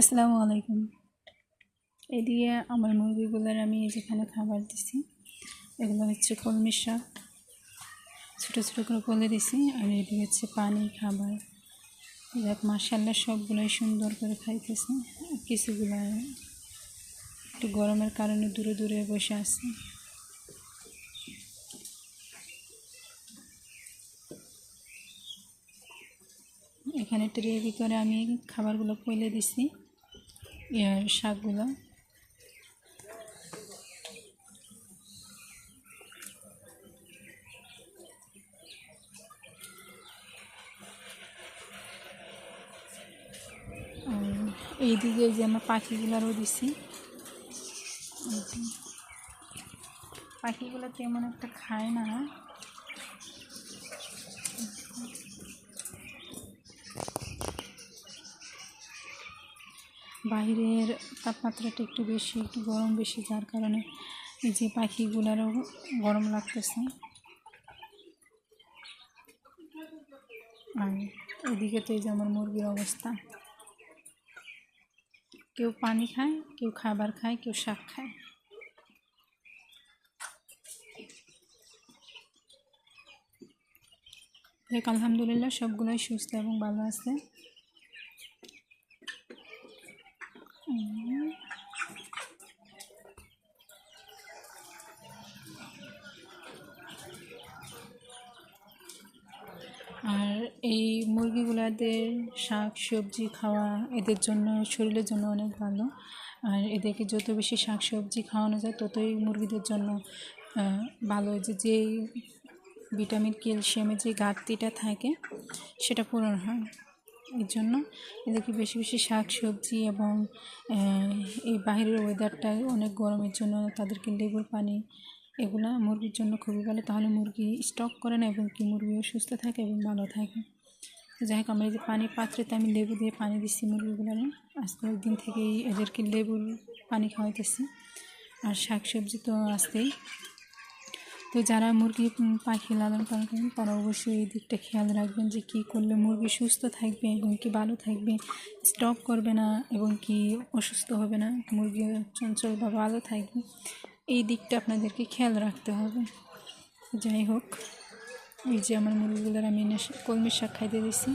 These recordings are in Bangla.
আসসালামু আলাইকুম। এদিকে আমার মুরগিগুলোর আমি যেখানে খাবার দিছি, এগুলো হচ্ছে কলমি শাক। ছোটো ছোটো করে কলে দিছি আর এদিকে হচ্ছে পানি, খাবার। দেখ মাসাল্লাহ সবগুলোই সুন্দর করে খাইতেছে। কিছুগুলো একটু গরমের কারণে দূরে দূরে বসে আছে। এখানে ট্রের ভিতরে আমি খাবারগুলো পইলে দিছি। শাকগুলো। আর এইদিকে যে আমার পাখিগুলারও দিছি। পাখিগুলো তেমন একটা খায় না। বাইরের তাপমাত্রাটা একটু বেশি, একটু গরম বেশি, যার কারণে এই যে পাখিগুলারও গরম লাগতেছে। আর এদিকে তো এই যে আমার মুরগির অবস্থা। কেউ পানি খায়, কেউ খাবার খায়, কেউ শাক খায়। দেখ, আলহামদুলিল্লাহ সবগুলোই সুস্থ এবং ভালো আছে। আর এই মুরগিগুলাদের শাক, সবজি খাওয়া এদের জন্য, শরীরের জন্য অনেক ভালো। আর এদেরকে যত বেশি শাক, সবজি খাওয়ানো যায়, ততই মুরগিদের জন্য ভালো। যে যে ভিটামিন, ক্যালসিয়ামের যে ঘাটতিটা থাকে, সেটা পূরণ হয়। এর জন্য। এদেরকে বেশি বেশি শাক সবজি এবং এই বাইরের ওয়েদারটা অনেক গরমের জন্য তাদেরকে লেবুর পানি এগুলা মুরগির জন্য খুবই ভালো। তাহলে মুরগি স্টক করে না এবং কি মুরগিও সুস্থ থাকে এবং ভালো থাকে। যাই হোক, আমরা এই যে পানির পাত্রেতে আমি লেবু দিয়ে পানি দিচ্ছি মুরগিগুলোর আজ কয়েকদিন থেকেই এদেরকে লেবুর পানি খাওয়াইতেছি। আর শাক সবজি তো আসতেই তো যারা মুরগি পাখি লালন পালন করেন, তারা অবশ্যই এই দিকটা খেয়াল রাখবেন যে কী করলে মুরগি সুস্থ থাকবে এবং কি ভালো থাকবে স্টক করবে না এবং কি অসুস্থ হবে না, মুরগি চঞ্চল বা ভালো থাকবে। এই দিকটা আপনাদেরকে খেয়াল রাখতে হবে। যাই হোক, এই যে আমার মুরগিগুলোর আমি কলমির শাক খাইতে দিছি।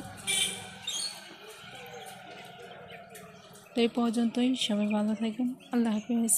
তো এই পর্যন্তই, সবাই ভালো থাকবেন আল্লাহ হাফিজ।